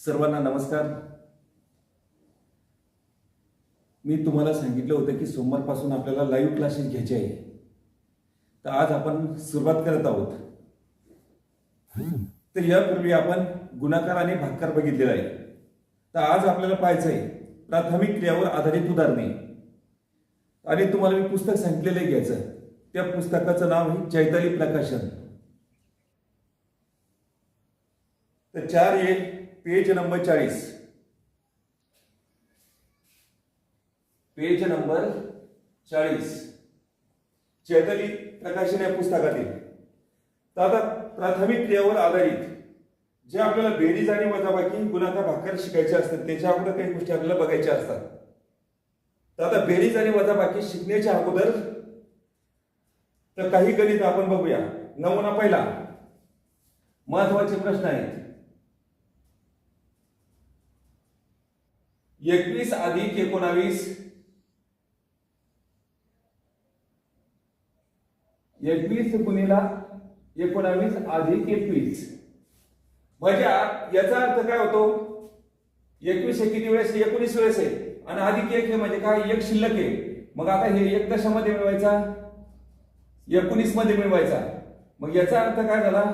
सर्वांना नमस्कार. मी तुम्हाला सांगितलं होतं की सोमवारपासून आपल्याला लाईव्ह क्लासेस घ्यायचे आहे तर आज आपण सुरुवात करत आहोत. तर यापूर्वी आपण गुणाकार आणि भाकार बघितलेला आहे. तर आज आपल्याला पाहायचं आहे प्राथमिक क्रियावर आधारित उदाहरणे. आणि तुम्हाला मी पुस्तक सांगितलेलं आहे घ्यायचं. त्या पुस्तकाचं नाव आहे चैताली प्रकाशन. तर चार एक पेज नंबर चाळीस. पेज नंबर चाळीस. चैतली प्रकाशन या पुस्तकातील. तर आता प्राथमिक क्रियावर आधारित जे आपल्याला बेरीज आणि वजाबाकी गुणाकार भाकर शिकायचे असतात त्याच्या अगोदर काही गोष्टी आपल्याला बघायच्या असतात. तर आता बेरीज आणि वजाबाकी शिकण्याच्या अगोदर तर काही गणित आपण बघूया. नमुना पहिला. महत्त्वाचे प्रश्न आहेत. एकवीस अधिक एकोणावीस. एकवीस गुणीला एकोणावीस अधिक एकवीस. म्हणजे याचा अर्थ काय होतो? एकवीस हे किती वेळेस? एकोणीस वेळेस आहे. आणि अधिक एक हे म्हणजे काय? एक शिल्लक आहे. मग आता हे एक कशामध्ये मिळवायचा. एकोणीसमध्ये मिळवायचा. मग याचा अर्थ काय झाला?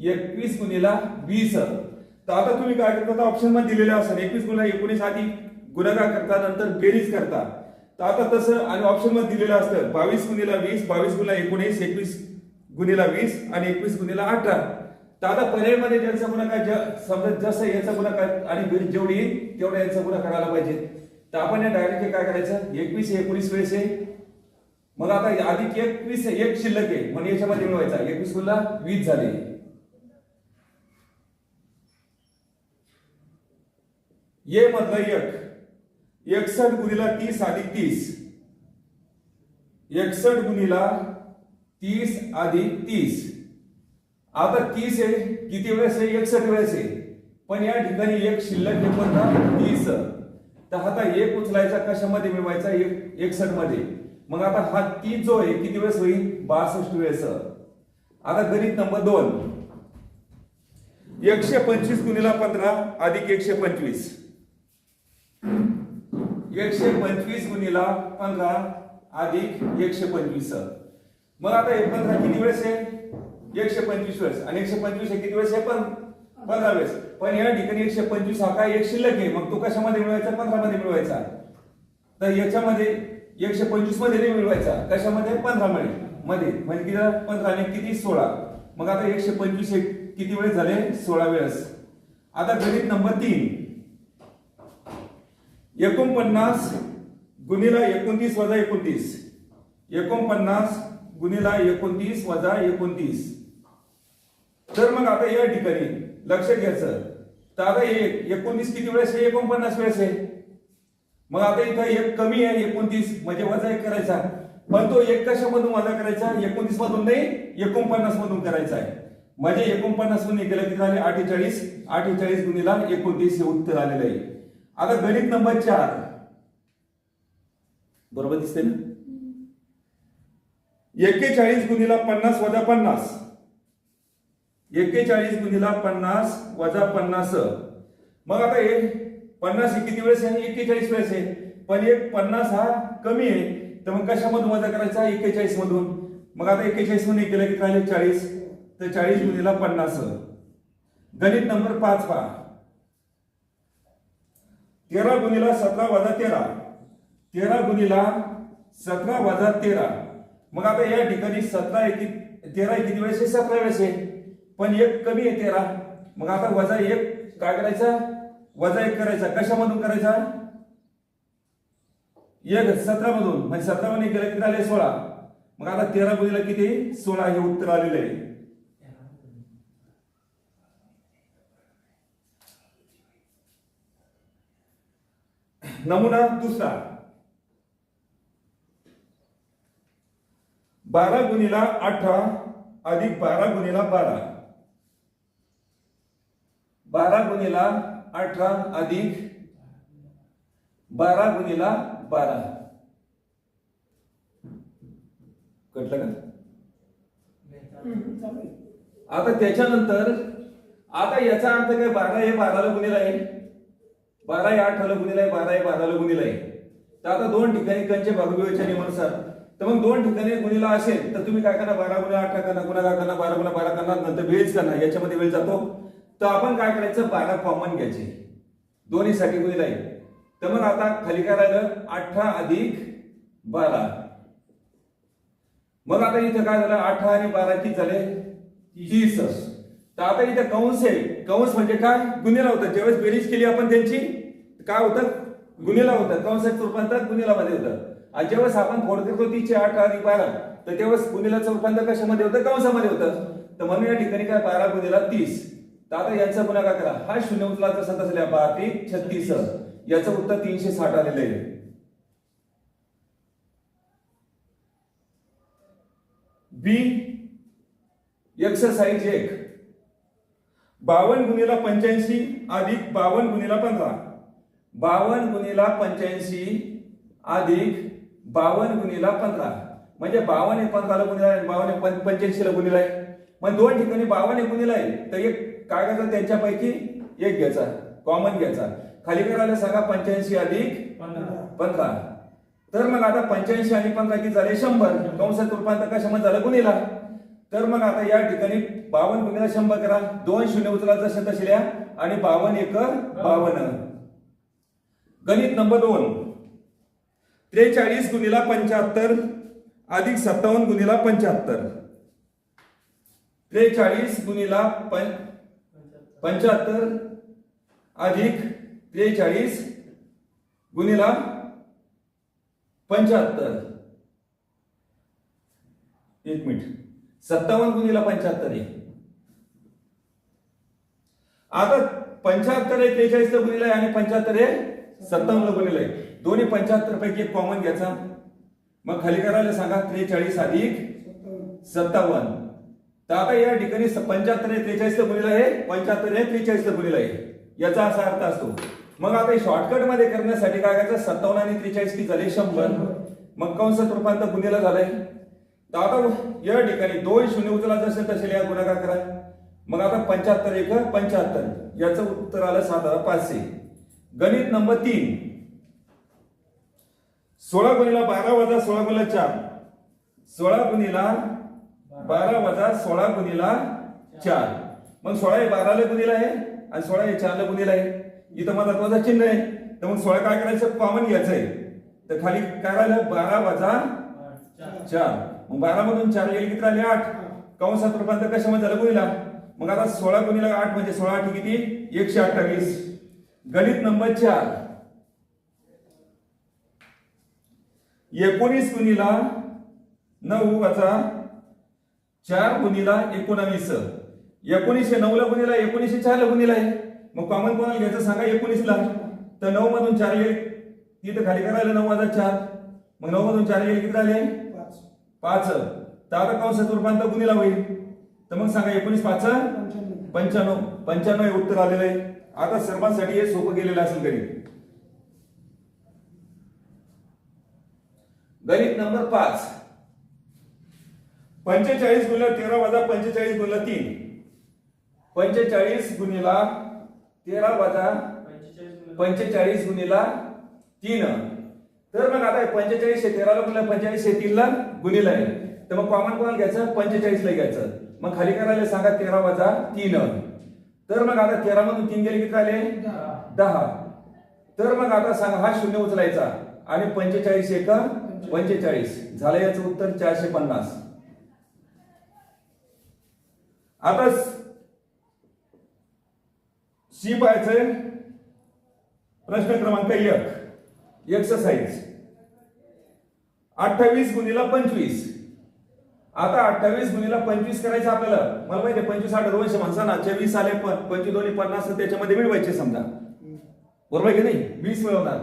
एकवीस गुणीला वीस. तर आता तुम्ही काय करता? ऑप्शनमध्ये दिलेले असेल एकवीस गुणीला एकोणीस आधी गुणाकार करता नंतर बेरीज करता तर आता तसं आणि ऑप्शनमध्ये दिलेलं असतं बावीस गुणिला वीस बावीस गुणिला एकोणीस एकवीस गुणिला वीस आणि एकवीस गुणिला अठरा. तर आता पर्यायमध्ये ज्यांचा गुणाकार ज- समजा जसं याचा गुणाकार आणि बेरीज जेवढी येईल तेवढा यांचा गुणाकार आला पाहिजे. तर आपण या डायरेक्ट काय करायचं? एकवीस एकोणीस वेळेस आहे. मग आता अधिक एकवीस एक शिल्लक आहे. म्हणजे याच्यामध्ये मिळवायचा. एकवीस गुणला वीस झाले. ये मधलं एक. एकसठ गुणीला तीस अधिक तीस. एकसठ गुणीला तीस अधिक तीस. आता तीस आहे किती वेळेस आहे? एकसठ वेळेस आहे. पण या ठिकाणी एक शिल्लक आहे तीस. तर आता एक उचलायचा कशामध्ये मिळवायचा? एक एकसठमध्ये. मग आता हा तीस जो आहे किती वेळेस होईल? बासष्ट वेळेस. आता गणित नंबर दोन. एकशे पंचवीस गुणिला पंधरा अधिक एकशे पंचवीस. एकशे पंचवीस गुणिला पंधरा अधिक एकशे पंचवीस. मग आता हे पंधरा किती वेळेस आहे? एकशे पंचवीस वेळेस. आणि एकशे पंचवीस हे किती वेळेस आहे? पण पंधरा वेळेस. पण या ठिकाणी एकशे पंचवीस हा काय एक शिल्लक आहे? मग तो कशामध्ये मिळवायचा? पंधरा मध्ये मिळवायचा. तर याच्यामध्ये एकशे पंचवीसमध्ये नाही मिळवायचा. कशामध्ये? पंधरा मध्ये. मध्ये म्हणजे किती पंधरा आणि किती? सोळा. मग आता एकशे पंचवीस हे किती वेळेस झाले? सोळा वेळेस. आता गणित नंबर तीन. एकोणपन्नास गुणिला एकोणतीस वजा एकोणतीस. एकोणपन्नास गुणिला एकोणतीस वजा एकोणतीस. तर मग आता या ठिकाणी लक्ष घ्यायचं. तर आता एक एकोणतीस किती वेळेस आहे? एकोणपन्नास वेळेस आहे. मग आता इथं एक कमी आहे एकोणतीस. म्हणजे वजा एक करायचा. पण तो एक कशामधून वजा करायचा? एकोणतीस मधून नाही एकोणपन्नास मधून करायचा आहे. म्हणजे एकोणपन्नास मधून केलं किती झाले? अठ्ठेचाळीस. अठ्ठेचाळीस गुणिला एकोणतीस हे उत्तर आलेलं आहे. आता गणित नंबर चार बरोबर दिसते ना? एक्केचाळीस गुणीला पन्नास वजा पन्नास. एक्केचाळीस गुणीला पन्नास वजा पन्नास. मग आता हे पन्नास हे किती वेळेस आहे? एक्केचाळीस वेळेस आहे. पण एक पन्नास हा कमी आहे. तर मग कशामधून वजा करायचा? एक्केचाळीस मधून मग आता एक्केचाळीस मधून केलं की राहिले चाळीस. तर चाळीस गुणीला पन्नास. गणित नंबर पाच पहा. तेरा गुणिला सतरा वजा तेरा. तेरा गुणिला सतरा वजा तेरा. मग आता या ठिकाणी सतरा आहे तेरा किती वेळेस आहे सतरा वेळेस आहे. पण एक कमी आहे तेरा. मग आता वजा एक काय करायचा? वजा एक करायचा. कशामधून करायचा? एक सतरा मधून म्हणजे सतरा मध्ये गेलं किती आले सोळा. मग आता तेरा गुणिला किती? सोळा हे उत्तर आलेलं आहे. नमुना दुसरा बारा गुणिला अठरा अधिक बारा गुणिला बारा. बारा गुणिला अठरा अधिक बारा गुणिला बारा. कटलं का? आता त्याच्यानंतर आता याचा अर्थ काय? बारा हे बाराला गुणिला आहे. बारा हे आठ गुणिला आहे बारा हे बाराला गुणिला आहे. तर आता दोन ठिकाणी कंचे भागविवेच्या नियमानुसार तर मग दोन ठिकाणी गुणिला असेल तर तुम्ही काय करणार? बारा गुणा आठ करणार गुणाकार करणार बारा गुणा बारा करणार नंतर वेळच करणार. याच्यामध्ये वेळ जातो. तर आपण काय करायचं? बारा कॉमन घ्यायचे. दोन्हीसाठी गुणिला आहे. तर मग आता खाली काय राहिलं? अठरा अधिक बारा. मग आता इथं काय झालं? अठरा आणि बारा किती झाले? तीस. तर आता इथे कंस आहे कंस म्हणजे काय? गुन्हेला होता ज्यावेळेस बेरीज केली आपण त्यांची काय होतं गुन्हेला होतं कंसाचं रूपांतर गुन्हेलामध्ये होतं. आणि ज्यावेळेस आपण फोड करतो तिचे आठ आणि बारा तर त्यावेळेस गुन्हेलाचं रूपांतर कशामध्ये होतं? कंसामध्ये होतं. तर म्हणून या ठिकाणी काय बारा गुन्हेला तीस. तर आता यांचा गुणाकार करा. हा शून्य उचला जसा तसल्या बारा छत्तीस. याचं उत्तर तीनशे साठ आलेलं आहे. बी एक्सरसाइज एक. बावन्न गुणिला पंच्याऐंशी अधिक बावन्न गुणिला पंधरा. बावन्न गुणिला पंच्याऐंशी अधिक बावन्न गुणिला पंधरा. म्हणजे बावन्न हे पंधराला गुणिला आहे बावन्न पंच्याऐंशीला गुणिला आहे. मग दोन ठिकाणी बावन्न हे गुणिला आहे तर एक काय करायचं त्यांच्यापैकी एक घ्यायचा कॉमन घ्यायचा. खाली करायला सांगा? पंच्याऐंशी अधिक पंधरा. तर मग आता पंच्याऐंशी आणि पंधरा किती झाले? शंभर. कंसात रूपांतर कशामध्ये झालं? गुन्हेला तर मग आता या ठिकाणी बावन्न गुन्हेला शंभर करा. दोन शून्य उचला जसे तसे लिहा आणि बावन्न एक बावन्न गणित नंबर दोन. त्रेचाळीस गुणिला पंच्याहत्तर अधिक सत्तावन्न गुणिला पंच्याहत्तर. त्रेचाळीस गुणिला पं पंच्याहत्तर अधिक त्रेचाळीस गुणिला पंच्याहत्तर. एक मिनिट. सत्तावन्न गुणिला पंच्याहत्तर आहे. आता पंच्याहत्तर आहे त्रेचाळीस गुणिला आहे आणि पंच्याहत्तर आहे सत्तावन्न गुणिला आहे. दोन्ही पंच्याहत्तर पैकी एक कॉमन घ्यायचा. मग खाली करायला सांगा त्रेचाळीस अधिक सत्तावन्न. तर आता या ठिकाणी पंच्याहत्तर आहे त्रेचाळीस गुणिला आहे पंच्याहत्तर आहे त्रेचाळीस गुणिला आहे. याचा असा अर्थ असतो. मग आता शॉर्टकटमध्ये करण्यासाठी काय करायचं? सत्तावन्न आणि त्रेचाळीस की झाले शंभर. मग कंसात रूपांतर गुन्हेला झालंय. तर आता या ठिकाणी दोन शून्य उचला जसे तसे या गुणाकार करा. मग आता पंच्याहत्तर एक पंच्याहत्तर. याचं उत्तर आलं सात हजार पाचशे. गणित नंबर तीन. सोळा गुणिला बारा वजा सोळा गुणिला चार. सोळा गुणिला बारा वजा सोळा गुणिला चार. मग सोळा हे बाराला गुणिला आहे आणि सोळा हे चारला गुणिला आहे. इथं महत्वाचं चिन्ह आहे. तर मग सोळा काय करायचं? कॉमन घ्यायचं आहे. तर खाली काय राहिलं? बारा वजा चार. मग बारा मधून चार गेले किती राहिले आठ? कंसात रूपांतर कशामध्ये झालं गुणिला मग आता सोळा गुणिला आठ म्हणजे सोळा आठ किती? एकशे अठ्ठावीस. गणित नंबर चार. एकोणीस गुणिला नऊ वजा चार गुणिला एकोणावीस. एकोणीसशे नऊ ला गुणिला एकोणीसशे चार ला गुणिला आहे. मग कॉमन कोणाला घ्यायचं सांगा एकोणीस ला तर नऊ मधून चार गेले तिथं खाली करायला नऊ वजा चार. मग नऊ मधून चार गेले किती राहिले पाच तर आता कंसात रूपांतर गुणिला होईल? तर मग सांगा एकोणीस पाच पंच्याण्णव. पंच्याण्णव. हे उत्तर आलेलं आहे. आता सर्वांसाठी हे सोपं गेलेलं असेल गणित गणित नंबर पाच. पंचेचाळीस गुणिला तेरा वजा पंचेचाळीस गुणिला तीन. पंचेचाळीस गुणिला तेरा वजा पंचेचाळीस गुणिला तीन. तर मग आता पंचेचाळीस हे तेराला गुणिला पंचेचाळीस हे तीनला गुणिला आहे. तर मग कॉमन कोणाला घ्यायचं? पंचेचाळीस ला घ्यायचं. मग खाली करायला सांगा तेरा वजा तीन. तर मग आता तेरा मधून तीन गेले किती राहिले दहा. तर मग आता सांगा हा शून्य उचलायचा. आणि पंचेचाळीस एक पंचेचाळीस. झालं याचं उत्तर चारशे पन्नास. आता सी पाहायचंय. प्रश्न क्रमांक एक. एक्सरसाइज अठ्ठावीस गुणिला पंचवीस. आता अठ्ठावीस गुणिला पंचवीस करायचं आपल्याला. मला माहिती पंचवीस आठ दोनशे माणसांना वीस आले पण पंचवीस दोन्ही पन्नास त्याच्यामध्ये मिळवायचे समजा. बरोबर आहे की नाही? वीस मिळवणार.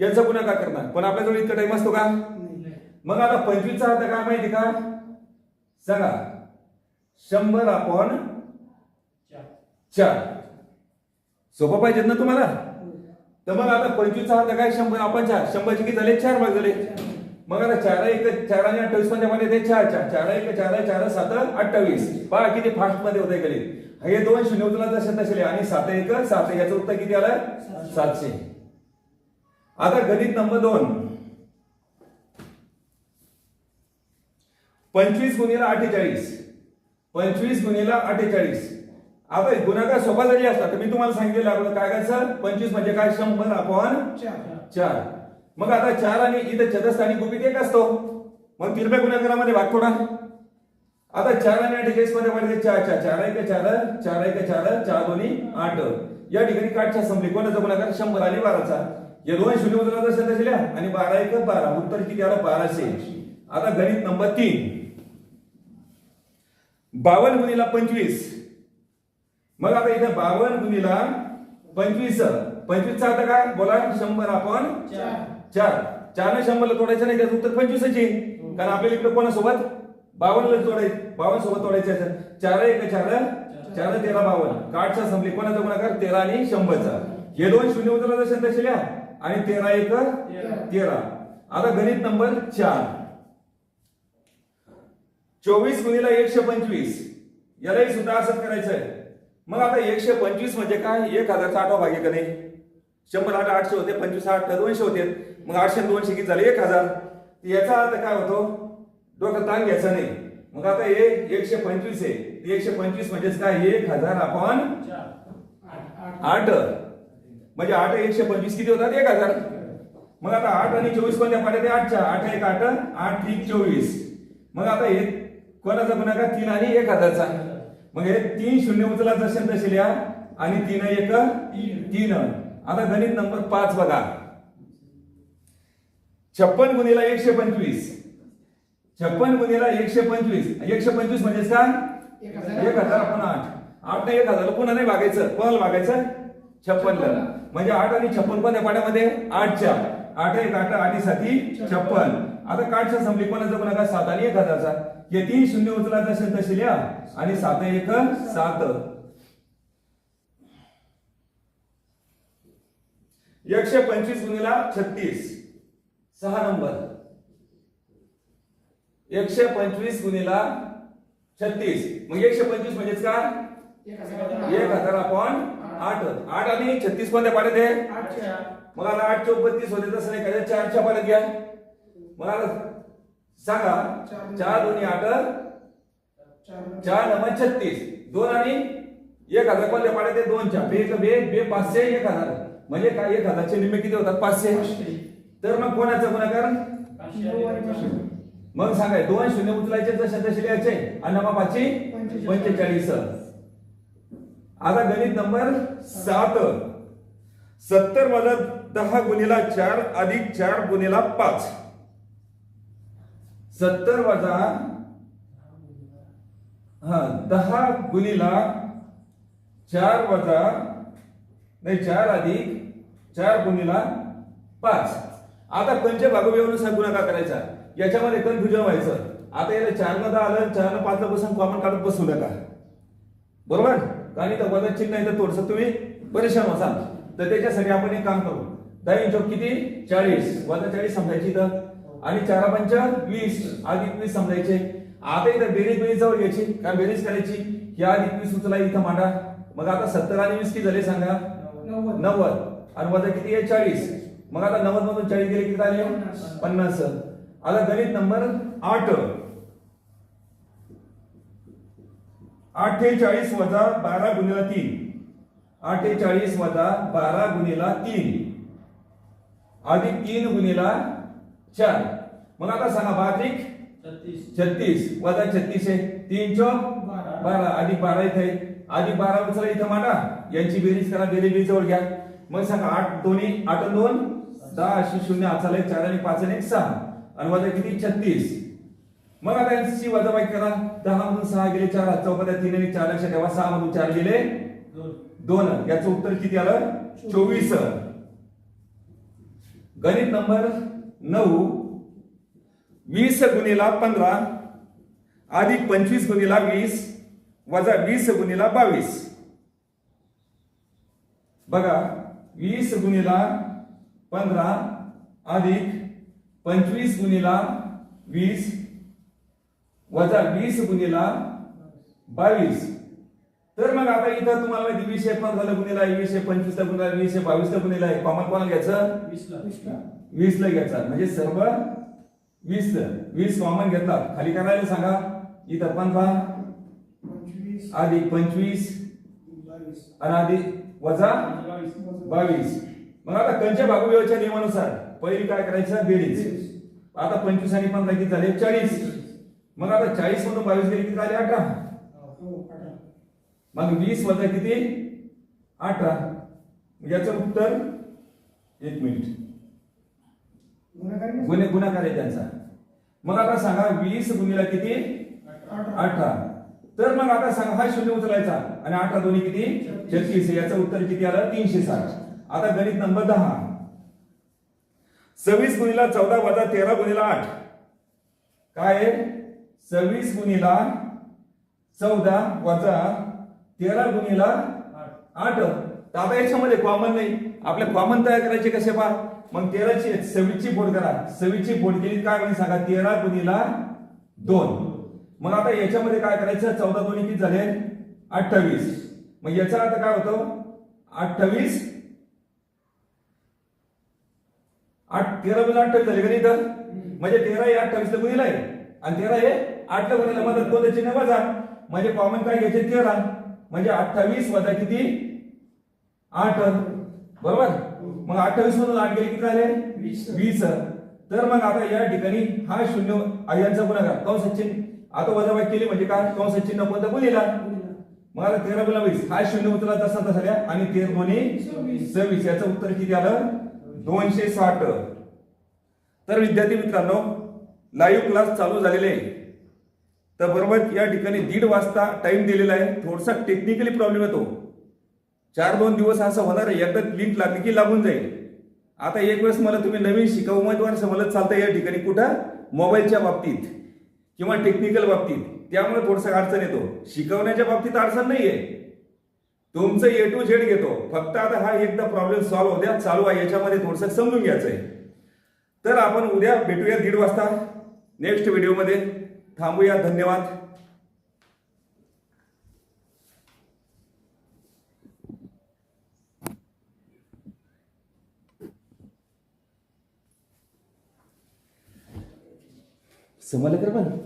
यांचा गुन्हा का करणार? पण आपल्याजवळ इतका टाइम असतो का? मग आता पंचवीसचा अर्थ काय माहिती का? सांगा. शंभर आपण चार. सोपं पाहिजेत ना तुम्हाला? तर मग आता पंचवीस सहा काय? शंभर आपण चार. शंभरचे किती झाले? चार भाग झाले. मग आता चार एक चार आणि अठ्ठावीसमध्ये मध्ये ते चार चार. चार एक चार चार सात अठ्ठावीस. पहा किती फास्टमध्ये होते गेले हे दोन शून्य उचला तसे तसे आणि सात एक सात याचं उत्तर किती आलं? सातशे. आता गणित नंबर दोन. पंचवीस गुणिला अठ्ठेचाळीस. पंचवीस गुणिला अठ्ठेचाळीस. आता गुणाकार सोपा जरी असला तर मी तुम्हाला सांगितलेलं आपलं काय करायचं पंचवीस म्हणजे काय? शंभर आपण चार. मग आता चार आणि इथं चतस्थ आणि गुपित एक असतो. मग तिरप्या गुणाकारामध्ये भाग थोडा आता चार आणि अठ्ठेचाळीसमध्ये पडते चार चार. चार एक चार चार एक चार चार दोन्ही आठ. या ठिकाणी काठच्या संपली. कोणाचा गुणाकार शंभर आणि बाराचा. या दोन शून्य तसं तसे लिहा. आणि बारा एक बारा. उत्तर किती आलं? बाराशे. आता गणित नंबर तीन. बावन्न गुणिला पंचवीस. मग आता इथे बावन्न गुणिला पंचवीस. पंचवीसचा आता काय? बोला शंभर आपण चार. चार. शंभरला तोडायचं नाही त्याचं उत्तर पंचवीसच येईल कारण आपल्याला इकडे कोणासोबत? बावन्नला तोडायचं बावन्न सोबत तोडायचं आहे. चार एक चार चार तेरा बावन्न. काठचा संपली. कोणाचा गुणाकार? तेरा आणि शंभरचा. हे दोन शून्य उतरला तसे लिहा आणि तेरा एक तेरा. आता गणित नंबर चार. चोवीस गुणिला एकशे पंचवीस. यालाही सुद्धा असंच करायचं आहे मग आता एकशे पंचवीस म्हणजे काय? एक हजारचा आठवा भाग का नाही? शंभर आठ आठशे होते पंचवीस आठ दोनशे होते. मग आठशे दोनशे किती झाले? एक हजार. याचा अर्थ काय होतो? डोकं ताण घ्यायचा नाही. मग आता हे एकशे पंचवीस आहे. एकशे पंचवीस म्हणजेच काय? एक हजार आपण आठ. म्हणजे आठ एकशे पंचवीस किती होतात? एक हजार. मग आता आठ आणि चोवीस कोणत्या पाड्या आठच्या. आठ एक आठ आठ एक चोवीस. मग आता हे कोणाचा का तीन आणि एक हजारचा. मग हे तीन शून्य उचला जसे तसे लिहा आणि तीन एक तीन. आता गणित नंबर पाच बघा. छप्पन गुणिला एकशे पंचवीस. छप्पन गुणिला एकशे पंचवीस. एकशे पंचवीस म्हणजेच काय? एक हजार. आपण आठ. आठ नाही एक हजार. पुन्हा नाही भागायचं कोणाला भागायचं छप्पनला. म्हणजे आठ आणि छप्पन कोणत्या पाड्यामध्ये? आठच्या. आठ एक आठ आठी साती छप्पन. आता काठच्या संपली. कोणाचा गुणाकार सात आणि एक हजारचा? हे तीन शून्य उचलायचं असेल तसे लिहा. आणि सात एक सात. एकशे पंचवीस गुणिला छत्तीस. सहा नंबर. एकशे पंचवीस गुणिला छत्तीस. मग एकशे पंचवीस म्हणजेच काय? एक हजार आपण आठ. आठ. आणि छत्तीस कोणत्या पाड्यात आहे? मग आता आठ बत्तीस होते तसं नाही करायचं. चारच्या पाड्यात घ्या. मग आता सांगा चार दोन्ही आठ चार नंबर. छत्तीस. दोन आणि एक हजार कोणत्या पाड्यात आहे दोनच्या. बे बे बे पाचशे एक हजार. म्हणजे काय? एक हजारचे निम्मे किती होतात? पाचशे. तर मग कोणाचा गुणाकार? मग सांगाय दोन शून्य उचलायचे जसे तसे लिहायचे. आणि नवा पाचशे? पंचेचाळीस. आता गणित नंबर सात. सत्तर वजा दहा गुणिला चार अधिक चार गुणिला पाच. सत्तर वजा हा दहा गुणीला चार वजा नाही चार अधिक चार गुणीला पाच. आता पंच भागव्यनुसार गुणाकार करायचा? याच्यामध्ये कन्फ्युजन व्हायचं. आता याला चारमध्ये आलं चार पाच बसून कॉमन काढत बसू नका. बरोबर? आणि तर वजा चिन्ह आहे तर थोडस तुम्ही परेशान असाल. तर त्याच्यासाठी आपण एक काम करू. दहा इंच किती? चाळीस. वजा चाळीस समजायची तर आणि चारा पंच वीस. अधिक वीस समजायचे. आता इथं बेरीज बेरीज जवळ घ्यायची काय बेरीज करायची. या अधिक वीस उचला इथं मांडा. मग आता सत्तर आणि वीस किती झाले सांगा? नव्वद. आणि वजा किती आहे? चाळीस. मग आता नव्वद मधून चाळीस गेले किती आले पन्नास. आता गणित नंबर आठ. अठ्ठेचाळीस वजा बारा गुणिला तीन. अठ्ठेचाळीस वजा बारा गुणिला तीन. अधिक तीन गुणिला चार. मग आता सांगा बाधिक छत्तीस. वजा छत्तीस आहे. तीन चौक बारा. अधिक बारा इथे. अधिक बारा उचला इथं मांडा. यांची बेरीज करा बेरीज बेरीज जवळ घ्या. मग सांगा आठ दोन्ही आठ दोन? दहा अशी शून्य आचाला चार आणि पाच आणि सहा. आणि वजा किती? छत्तीस. मग आता यांची वजाबाकी करा. दहा मधून सहा गेले चार. चौपद्या तीन आणि चार. लक्षात ठेवा सहा मधून चार गेले दोन. याचं उत्तर किती आलं? चोवीस. गणित नंबर नऊ. वीस गुणिला पंधरा अधिक पंचवीस गुणिला वीस वजा वीस गुणिला बावीस. बघा वीस गुणिला पंधरा अधिक पंचवीस गुणिला वीस वजा वीस गुणिला बावीस. तर मग आता इथं तुम्हाला माहिती वीसशे पंधरा गुणिला आहे वीसशे पंचवीस गुणिला आहे, वीसशे बावीस गुणिला आहे कॉमन कोणाला घ्यायचं? वीस ला घ्यायचा. म्हणजे सर्व वीस वीस कॉमन घेतला खाली करायला सांगा. इथं पंधरा पंचवीस. अधिक पंचवीस आणि अधिक वजा बावीस. मग आता कंच्या भागुव्याच्या नियमानुसार पहिली काय करायचं? बेरीज. आता पंचवीस आणि पंधरा किती झाले? चाळीस. मग आता चाळीस मधून बावीस गेले किती झाले? अठरा. हो, अठरा. मग वीस वजा किती? अठरा. याचं उत्तर एक मिनिट. गुणाकार नाही? गुन्हे गुणाकार आहे त्यांचा. मग आता सांगा वीस गुणिला किती? अठरा. तर मग आता सांगा हा शून्य उचलायचा आणि अठरा दोन्ही किती? छत्तीस. याचं उत्तर किती आलं? तीनशे साठ. आता गणित नंबर दहा. सव्वीस गुणिला चौदा वजा तेरा गुणिला आठ. काय आहे? सव्वीस गुणिला चौदा वजा तेरा गुणिला आठ. तर आता याच्यामध्ये कॉमन नाही. आपल्या कॉमन तयार करायचे कसे पा मग तेराची सव्वीसची बोट करा. सव्वीसची बोट केली काय म्हणजे सांगा? तेरा गुणीला दोन. मग आता याच्यामध्ये काय करायचं? चौदा दोन्ही किती झाले? अठ्ठावीस. मग याचा आता काय होतो? अठ्ठावीस. आठ तेरा गुणिला अठ्ठावीस झाले का नाही तर म्हणजे तेरा हे अठ्ठावीसला गुणिला आहे. आणि तेरा हे आठला गुणिला. मदत कोणतं चिन्ह वजा म्हणजे कॉमन काय घ्यायचे? तेरा. म्हणजे अठ्ठावीस वजा किती? आठ बरोबर? मग अठ्ठावीस मधून आठ गेले किती झाले वीस. तर मग आता या ठिकाणी हा शून्य यांचा गुणाकार कंस चिन्ह आता वजाबाकी केली म्हणजे काय? कंस चिन्ह कोणतं गुणिला. मग आता तेरा गुणा वीस. हा शून्य उतरला तसा तसा द्या आणि तेर दोन्ही सव्वीस. याचं उत्तर किती आलं? दोनशे साठ. तर विद्यार्थी मित्रांनो लाईव्ह क्लास चालू झालेले आहे. तर बरोबर या ठिकाणी दीड वाजता टाइम दिलेला आहे. थोडासा टेक्निकली प्रॉब्लेम येतो. चार दोन दिवस असं होणार आहे. एकदा लिंक लागली की लागून जाईल. आता एक वेळेस मला तुम्ही नवीन शिका उमेदवार समजत चालतं या ठिकाणी कुठं? मोबाईलच्या बाबतीत किंवा टेक्निकल बाबतीत. त्यामुळे थोडंसं अडचण येतो. शिकवण्याच्या बाबतीत अडचण नाहीये. तुमचं ए टू झेड घेतो. फक्त आता हा एकदा प्रॉब्लेम सॉल्व्ह होत्या चालू आहे. याच्यामध्ये थोडंसं समजून घ्यायचं आहे तर आपण उद्या भेटूया दीड वाजता. नेक्स्ट व्हिडिओमध्ये थांबूया. धन्यवाद. समजलं कर पण